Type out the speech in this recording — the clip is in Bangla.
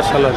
শালা